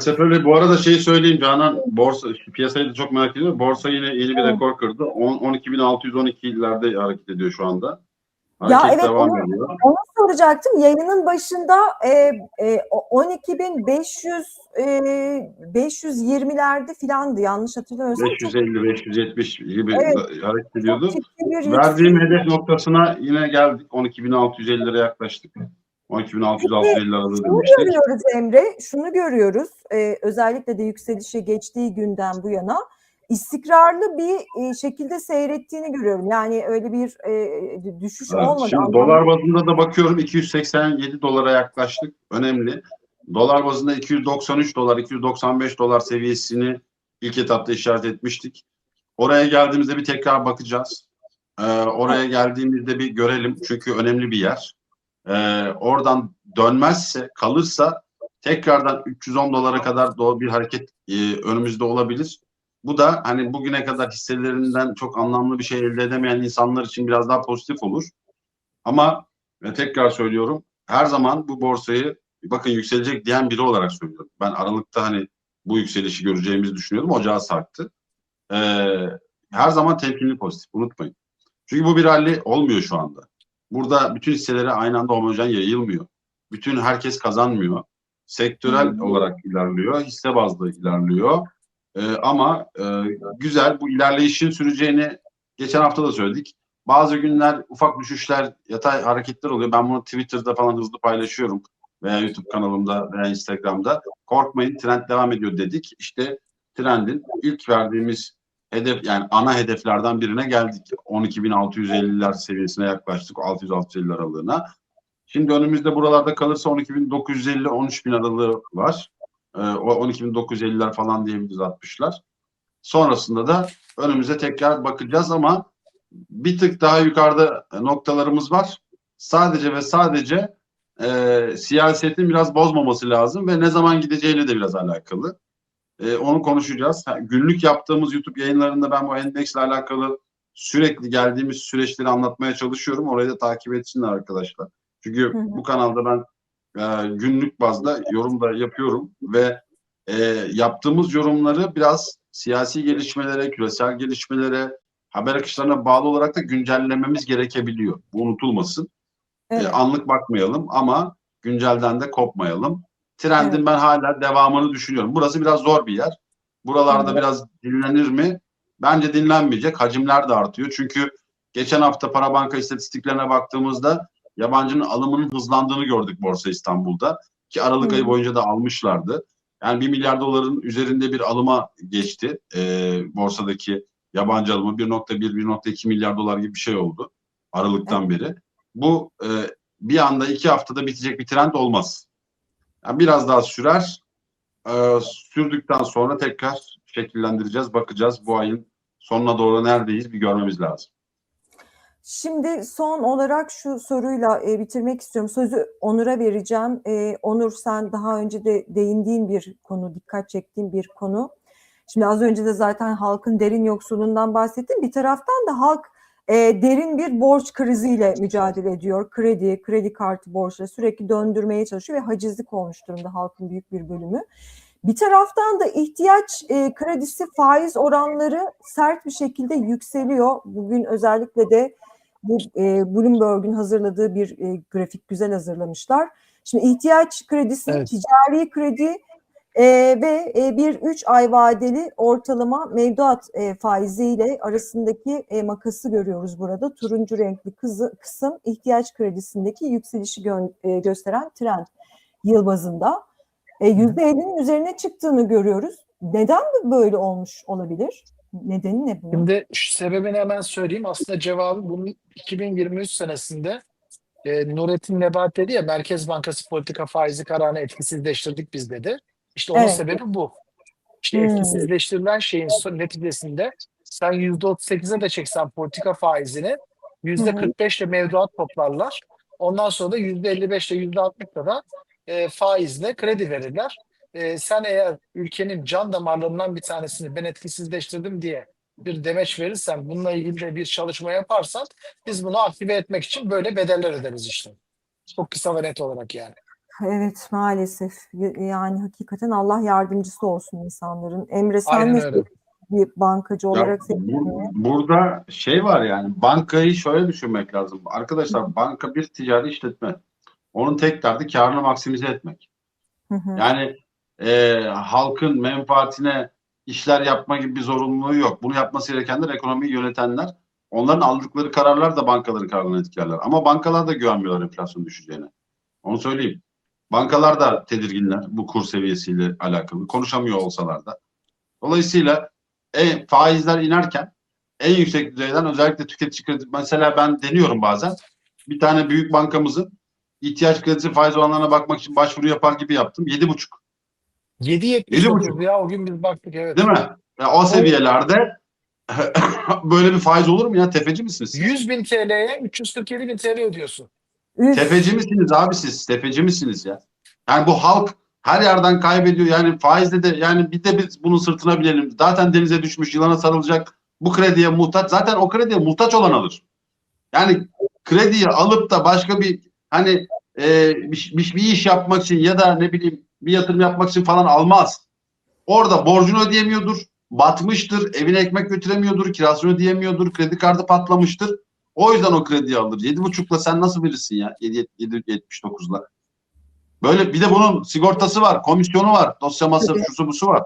Seferli bu arada şey söyleyeyim Canan borsa piyasayı da çok merak ediyorum. Borsa yine yeni bir rekor kırdı. 10 12.612'lerde hareket ediyor şu anda. Ya Hareket evet, devam onu- ediyor. Onu soracaktım. Yayının başında e, e, o 12.500 e, 520'lerde filandı yanlış hatırlamıyorsam. Çok 550 570 gibi Evet. hareket ediyordu. Verdiğim hedef noktasına yine geldik. 12.650 lira yaklaştık. 12.650 lira Şunu demiştik. görüyoruz Emre, şunu görüyoruz. e, özellikle de yükselişe geçtiği günden bu yana istikrarlı bir e, şekilde seyrettiğini görüyorum. Yani öyle bir e, düşüş Evet, olmadı. şimdi dolar bazında da bakıyorum 287 dolara yaklaştık. Önemli. Dolar bazında 293 dolar, 295 dolar seviyesini ilk etapta işaret etmiştik. Oraya geldiğimizde bir tekrar bakacağız. Ee, oraya geldiğimizde bir görelim çünkü önemli bir yer. Ee, oradan dönmezse, kalırsa tekrardan 310 dolara kadar doğru bir hareket e, önümüzde olabilir. Bu da hani bugüne kadar hisselerinden çok anlamlı bir şey elde edemeyen insanlar için biraz daha pozitif olur. Ama ve tekrar söylüyorum her zaman bu borsayı bakın yükselecek diyen biri olarak söylüyorum. Ben Aralık'ta hani bu yükselişi göreceğimizi düşünüyordum. Ocağı sarktı. Ee, her zaman temkinli pozitif unutmayın. Çünkü bu bir rally olmuyor şu anda. Burada bütün hisselere aynı anda homojen yayılmıyor. Bütün herkes kazanmıyor. Sektörel Hı. olarak ilerliyor. Hisse bazlı ilerliyor. Ee, ama e, güzel bu ilerleyişin süreceğini geçen hafta da söyledik. Bazı günler ufak düşüşler, yatay hareketler oluyor. Ben bunu Twitter'da falan hızlı paylaşıyorum veya YouTube kanalımda veya Instagram'da. Korkmayın trend devam ediyor dedik. İşte trendin ilk verdiğimiz hedef yani ana hedeflerden birine geldik. 12.650'ler seviyesine yaklaştık. 600-650 aralığına. Şimdi önümüzde buralarda kalırsa 12.950-13.000 aralığı var. Ee, o 12.950'ler falan diyebiliriz 60'lar. Sonrasında da önümüze tekrar bakacağız ama bir tık daha yukarıda noktalarımız var. Sadece ve sadece e, siyasetin biraz bozmaması lazım ve ne zaman gideceğiyle de biraz alakalı. E, onu konuşacağız. Ha, günlük yaptığımız YouTube yayınlarında ben bu endeksle alakalı sürekli geldiğimiz süreçleri anlatmaya çalışıyorum. Orayı da takip etsinler arkadaşlar. Çünkü Hı hı. bu kanalda ben e, günlük bazda yorum da yapıyorum ve e, yaptığımız yorumları biraz siyasi gelişmelere, küresel gelişmelere, haber akışlarına bağlı olarak da güncellememiz gerekebiliyor. Bu unutulmasın. Evet. E, anlık bakmayalım ama güncelden de kopmayalım. Trendin Evet. ben hala devamını düşünüyorum. Burası biraz zor bir yer. Buralarda hı. biraz dinlenir mi? Bence dinlenmeyecek. Hacimler de artıyor. Çünkü geçen hafta para banka istatistiklerine baktığımızda yabancının alımının hızlandığını gördük Borsa İstanbul'da. Ki Aralık Hı. ayı boyunca da almışlardı. Yani 1 milyar doların üzerinde bir alıma geçti. E, borsadaki yabancı alımı 1.1-1.2 milyar dolar gibi bir şey oldu. Aralıktan beri. Bu e, bir anda iki haftada bitecek bir trend olmaz. Yani biraz daha sürer. E, sürdükten sonra tekrar şekillendireceğiz, bakacağız. Bu ayın sonuna doğru neredeyiz bir görmemiz lazım. Şimdi son olarak şu soruyla e, bitirmek istiyorum. Sözü Onur'a vereceğim. E, Onur sen daha önce de değindiğin bir konu, dikkat çektiğin bir konu. Şimdi az önce de zaten halkın derin yoksulluğundan bahsettim. Bir taraftan da halk e, derin bir borç kriziyle mücadele ediyor. Kredi, kredi kartı borçları sürekli döndürmeye çalışıyor ve hacizlik olmuş durumda halkın büyük bir bölümü. Bir taraftan da ihtiyaç e, kredisi faiz oranları sert bir şekilde yükseliyor. Bugün özellikle de bu e, Bloomberg'un hazırladığı bir e, grafik güzel hazırlamışlar. Şimdi ihtiyaç kredisi, Evet. ticari kredi e, ve e, bir 3 ay vadeli ortalama mevduat e, faiziyle arasındaki e, makası görüyoruz burada. Turuncu renkli kızı, kısım ihtiyaç kredisindeki yükselişi gö- e, gösteren trend yıl bazında. E, %50'nin üzerine çıktığını görüyoruz. Neden böyle olmuş olabilir? Nedeni ne bunun? Şimdi sebebini hemen söyleyeyim. Aslında cevabı bunun 2023 senesinde e, Nurettin Nebat dedi ya Merkez Bankası politika faizi kararını etkisizleştirdik biz dedi. İşte onun Evet. sebebi bu. İşte Hmm. etkisizleştirilen şeyin neticesinde sen %38'e de çeksen politika faizini %45 ile mevduat toplarlar. Ondan sonra da %55 ile %60'la da e, faizle kredi verirler. E, sen eğer ülkenin can damarlarından bir tanesini ben etkisizleştirdim diye bir demeç verirsen, bununla ilgili de bir çalışma yaparsan biz bunu aktive etmek için böyle bedeller öderiz işte. Çok kısa ve net olarak yani. Evet maalesef yani hakikaten Allah yardımcısı olsun insanların. Emre sen nasıl bir bankacı Ya olarak bu- senin burada şey var yani bankayı şöyle düşünmek lazım. Arkadaşlar banka bir ticari işletme. Onun tek derdi karını maksimize etmek. Hı hı. Yani e, halkın menfaatine işler yapma gibi bir zorunluluğu yok. Bunu yapması gerekenler ekonomiyi yönetenler. Onların aldıkları kararlar da bankaları kararlarını etkilerler. Ama bankalar da güvenmiyorlar enflasyon düşeceğine. Onu söyleyeyim. Bankalar da tedirginler bu kur seviyesiyle alakalı. Konuşamıyor olsalar da. Dolayısıyla e, faizler inerken en yüksek düzeyden özellikle tüketici kredi mesela ben deniyorum bazen bir tane büyük bankamızın ihtiyaç kredisi faiz oranlarına bakmak için başvuru yapar gibi yaptım. 7,5 7.79 ya o gün biz baktık evet. değil mi? Ya o seviyelerde böyle bir faiz olur mu ya? Tefeci misiniz? 100 bin TL'ye 347 bin TL ödüyorsun. Üf, Tefeci misiniz abi siz? Tefeci misiniz ya? Yani bu halk her yerden kaybediyor. Yani faizde de yani bir de biz bunun sırtına binelim. Zaten denize düşmüş yılana sarılacak. Bu krediye muhtaç. Zaten o krediye muhtaç olan alır. Yani krediyi alıp da başka bir hani e, bir, bir, bir iş yapmak için ya da ne bileyim bir yatırım yapmak için falan almaz. Orada borcunu ödeyemiyordur. Batmıştır. Evine ekmek götüremiyordur. Kirasını ödeyemiyordur. Kredi kartı patlamıştır. O yüzden o krediyi alır. 7,5'la sen nasıl verirsin ya? 7,79'la. Böyle bir de bunun sigortası var, komisyonu var, dosya masrafı, şusu busu var.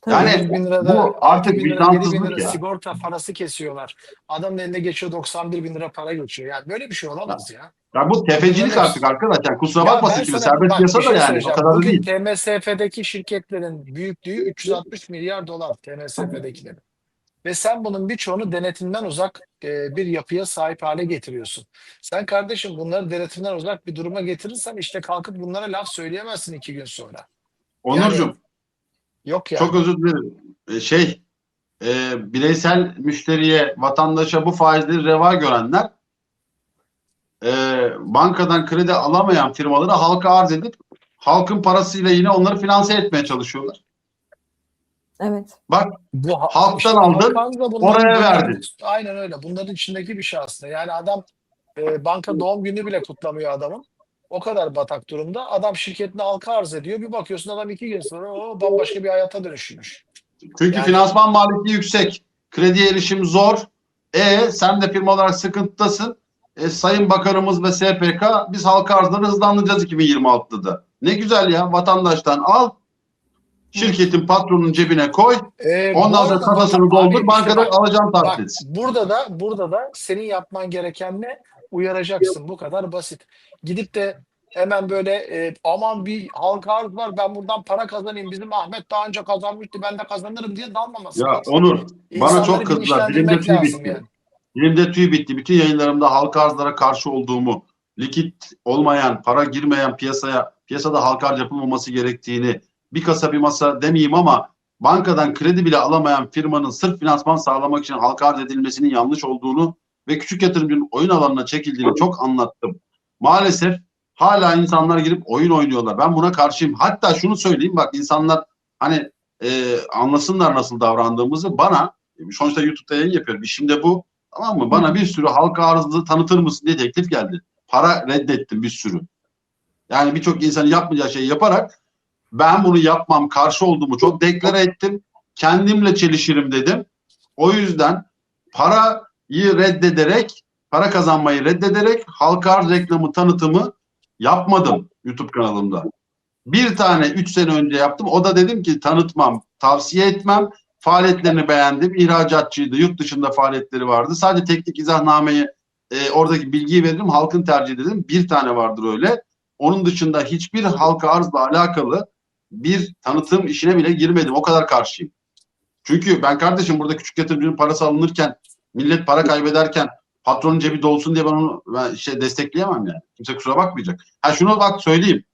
tabii. Yani 100 bin lirada, bu artık 6 bin lira, 7 vicdansızlık bin lira ya. sigorta parası kesiyorlar. Adamın eline geçiyor 91 bin lira para geçiyor. Yani böyle bir şey olamaz ya. Ya bu tefecilik Bunların artık arkadaşlar. Kusura Ya bakmasın ben şimdi. Serbest piyasa bir da şey yani. O kadar da Bugün değil. TMSF'deki şirketlerin büyüklüğü 360 milyar dolar TMSF'dekilerin. Ve sen bunun birçoğunu denetimden uzak e, bir yapıya sahip hale getiriyorsun. Sen kardeşim bunları denetimden uzak bir duruma getirirsen işte kalkıp bunlara laf söyleyemezsin iki gün sonra. Onurcuğum Yok ya. çok özür dilerim. Ee, şey e, bireysel müşteriye, vatandaşa bu faizleri reva görenler e, bankadan kredi alamayan firmaları halka arz edip halkın parasıyla yine onları finanse etmeye çalışıyorlar. Evet. Bak Bu ha- Halktan aldın, oraya verdin. Aynen öyle. Bunların içindeki bir şey aslında. Yani adam e, banka doğum günü bile kutlamıyor adamın. O kadar batak durumda. Adam şirketine halka arz ediyor. Bir bakıyorsun adam iki gün sonra o bambaşka bir hayata dönüşmüş. Çünkü Yani- finansman maliyeti yüksek. Krediye erişim zor. E sen de firma olarak sıkıntıdasın. E, Sayın Bakanımız ve SPK biz halka arzları hızlandıracağız 2026'da da. Ne güzel ya vatandaştan al. Şirketin patronun cebine koy. E, bu Ondan sonra kafasını doldur. abi Bankada işte Bak tahsil etsin. burada da burada da senin yapman gereken ne? Uyaracaksın. Bu kadar basit. Gidip de hemen böyle e, aman bir halka arz var ben buradan para kazanayım. Bizim Ahmet daha önce kazanmıştı ben de kazanırım diye dalmaması Ya lazım. Onur bana İnsanları çok kızdılar. Dilimde tüy bitti. yani. Dilimde tüy bitti. Bütün yayınlarımda halka arzlara karşı olduğumu, likit olmayan, para girmeyen piyasaya, piyasada halka arz yapılmaması gerektiğini, bir kasa bir masa demeyeyim ama bankadan kredi bile alamayan firmanın sırf finansman sağlamak için halka arz edilmesinin yanlış olduğunu ve küçük yatırımcının oyun alanına çekildiğini çok anlattım. Maalesef hala insanlar girip oyun oynuyorlar. Ben buna karşıyım. Hatta şunu söyleyeyim bak insanlar hani e, anlasınlar nasıl davrandığımızı. Bana sonuçta YouTube'da yayın yapıyorum. İşim de bu. Tamam mı? Bana bir sürü halka arzı tanıtır mısın diye teklif geldi. Para reddettim bir sürü. Yani birçok insanın yapmayacağı şeyi yaparak ben bunu yapmam, karşı olduğumu çok deklare ettim. Kendimle çelişirim dedim. O yüzden parayı reddederek, para kazanmayı reddederek halka arz reklamı tanıtımı yapmadım YouTube kanalımda. Bir tane 3 sene önce yaptım. O da dedim ki tanıtmam, tavsiye etmem. Faaliyetlerini beğendim. İhracatçıydı. Yurt dışında faaliyetleri vardı. Sadece teknik izahnameyi e, oradaki bilgiyi veririm. Halkın tercih dedim. Bir tane vardır öyle. Onun dışında hiçbir halka arzla alakalı bir tanıtım işine bile girmedim. O kadar karşıyım. Çünkü ben kardeşim burada küçük yatırımcının parası alınırken, millet para kaybederken patronun cebi dolsun diye ben onu ben şey destekleyemem yani. Kimse kusura bakmayacak. Ha şunu bak söyleyeyim.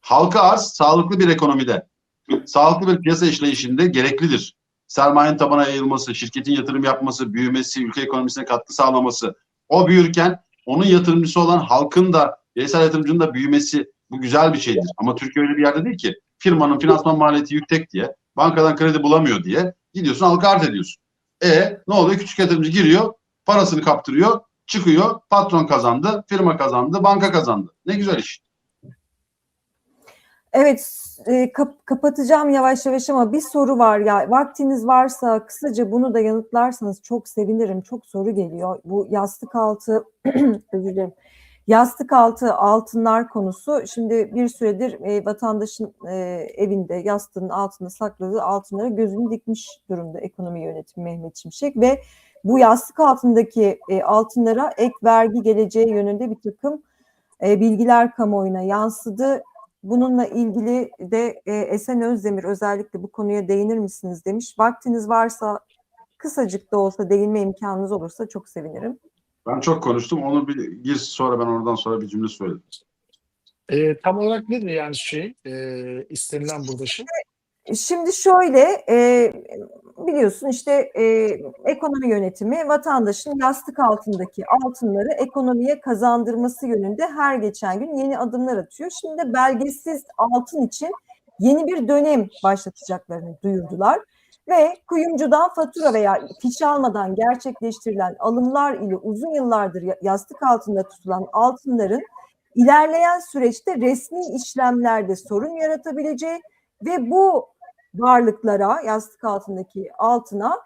Halka arz sağlıklı bir ekonomide, sağlıklı bir piyasa işleyişinde gereklidir. Sermayenin tabana yayılması, şirketin yatırım yapması, büyümesi, ülke ekonomisine katkı sağlaması. O büyürken onun yatırımcısı olan halkın da, bireysel yatırımcının da büyümesi bu güzel bir şeydir. Ama Türkiye öyle bir yerde değil ki. Firmanın finansman maliyeti yüksek diye, bankadan kredi bulamıyor diye gidiyorsun halka arz ediyorsun. E ne oluyor? Küçük yatırımcı giriyor, parasını kaptırıyor, çıkıyor, patron kazandı, firma kazandı, banka kazandı. Ne güzel iş. Evet, e, kap- kapatacağım yavaş yavaş ama bir soru var ya. Vaktiniz varsa kısaca bunu da yanıtlarsanız çok sevinirim. Çok soru geliyor. Bu yastık altı, özür dilerim. Yastık altı altınlar konusu. Şimdi bir süredir e, vatandaşın e, evinde yastığın altında sakladığı altınlara gözünü dikmiş durumda ekonomi yönetimi Mehmet Şimşek ve bu yastık altındaki e, altınlara ek vergi geleceği yönünde bir takım e, bilgiler kamuoyuna yansıdı. Bununla ilgili de e, Esen Özdemir özellikle bu konuya değinir misiniz demiş. Vaktiniz varsa kısacık da olsa değinme imkanınız olursa çok sevinirim. Ben çok konuştum. Onu bir gir sonra ben oradan sonra bir cümle söyledim. E, tam olarak nedir yani şey e, istenilen burada şey? Şimdi şöyle e, biliyorsun işte e, ekonomi yönetimi vatandaşın yastık altındaki altınları ekonomiye kazandırması yönünde her geçen gün yeni adımlar atıyor. Şimdi de belgesiz altın için yeni bir dönem başlatacaklarını duyurdular. Ve kuyumcudan fatura veya fiş almadan gerçekleştirilen alımlar ile uzun yıllardır ya- yastık altında tutulan altınların ilerleyen süreçte resmi işlemlerde sorun yaratabileceği ve bu varlıklara, yastık altındaki altına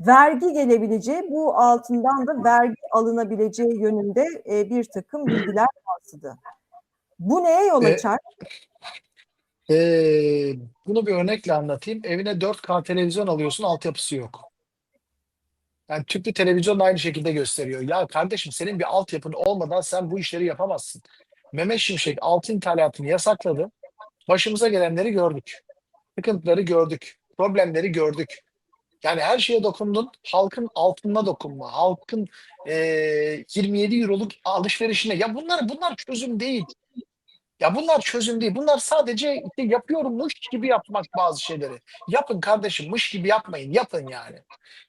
vergi gelebileceği, bu altından da vergi alınabileceği yönünde e, bir takım bilgiler yansıdı. Bu neye yol açar? E, bunu bir örnekle anlatayım. Evine 4K televizyon alıyorsun, altyapısı yok. Yani tüplü televizyon aynı şekilde gösteriyor. Ya kardeşim senin bir altyapın olmadan sen bu işleri yapamazsın. Mehmet Şimşek altın ithalatını yasakladı. Başımıza gelenleri gördük. Sıkıntıları gördük. Problemleri gördük. Yani her şeye dokundun. Halkın altınına dokunma. Halkın eee 27 euroluk alışverişine. Ya bunlar bunlar çözüm değil. Ya bunlar çözüm değil. Bunlar sadece işte yapıyorummuş gibi yapmak bazı şeyleri. Yapın kardeşim, mış gibi yapmayın. Yapın yani.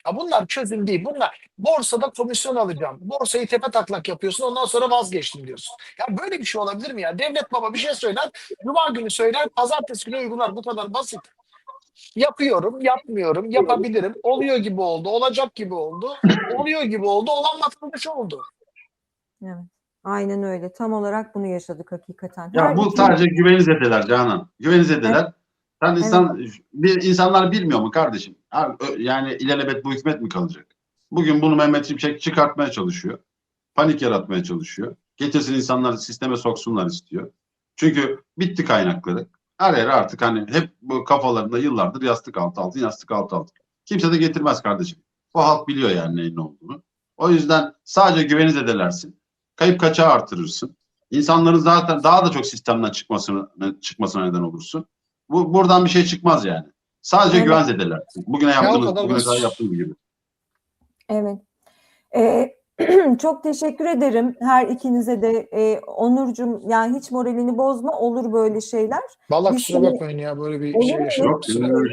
Ya bunlar çözüm değil. Bunlar borsada komisyon alacağım. Borsayı tepe taklak yapıyorsun. Ondan sonra vazgeçtim diyorsun. Ya böyle bir şey olabilir mi ya? Devlet baba bir şey söyler. Cuma günü söyler. Pazartesi günü uygular. Bu kadar basit. Yapıyorum, yapmıyorum, yapabilirim. Oluyor gibi oldu, olacak gibi oldu. Oluyor gibi oldu, olan vatandaş oldu. Evet. Aynen öyle. Tam olarak bunu yaşadık hakikaten. Ya Her bu iki- sadece güveni zedeler Canan. Güveni zedeler. Sen insan, bir insanlar bilmiyor mu kardeşim? Ha, ö- Yani ilelebet bu hükümet mi kalacak? Bugün bunu Mehmet Şimşek çıkartmaya çalışıyor. Panik yaratmaya çalışıyor. Getirsin insanları sisteme soksunlar istiyor. Çünkü bitti kaynakları. Her yere artık hani hep bu kafalarında yıllardır yastık altı altın, yastık altı altın. Kimse de getirmez kardeşim. Bu halk biliyor yani neyin ne olduğunu. O yüzden sadece güveni zedelersin. Kayıp kaçağı artırırsın. İnsanların zaten daha da çok sistemden çıkmasına, çıkmasına neden olursun. Bu buradan bir şey çıkmaz yani. Sadece Evet. güven zedelersin. Bugüne yaptığınız, kadar bugüne kadar yaptığınız gibi. Evet. Ee, çok teşekkür ederim her ikinize de. Ee, Onurcuğum yani hiç moralini bozma olur böyle şeyler. Vallahi Biz kusura bakmayın ya böyle bir Olur şey. Yok,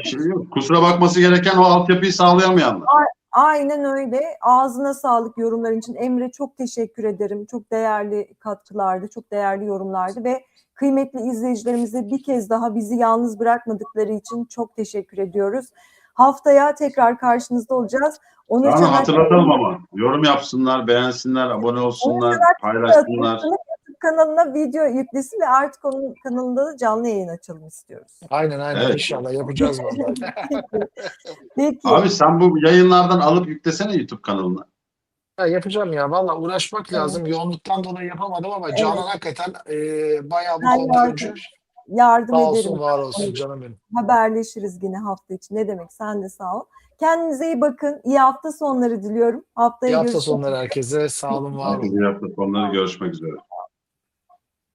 şey yok. Kusura bakması gereken o altyapıyı sağlayamayanlar. Aynen öyle. Ağzına sağlık yorumların için. Emre çok teşekkür ederim. Çok değerli katkılardı, çok değerli yorumlardı ve kıymetli izleyicilerimize bir kez daha bizi yalnız bırakmadıkları için çok teşekkür ediyoruz. Haftaya tekrar karşınızda olacağız. Canan Çanak- hatırlatalım ama. Yorum yapsınlar, beğensinler, abone olsunlar, paylaşsınlar. Kanalına video yüklesin ve artık onun kanalında da canlı yayın açalım istiyoruz. Aynen aynen Evet. inşallah yapacağız vallahi. Peki. Abi sen bu yayınlardan alıp yüklesene YouTube kanalına. Ya yapacağım ya valla uğraşmak Evet. lazım. Yoğunluktan dolayı yapamadım ama Evet. Canan hakikaten e, bayağı bu Ben konuda yardım- Sağ ederim. olsun var olsun canım benim. Haberleşiriz yine hafta için. Ne demek? Sen de sağ ol. Kendinize iyi bakın. İyi hafta sonları diliyorum. Haftaya İyi hafta görüşmek sonları herkese. Sağ olun var olun. Bir hafta sonları görüşmek üzere.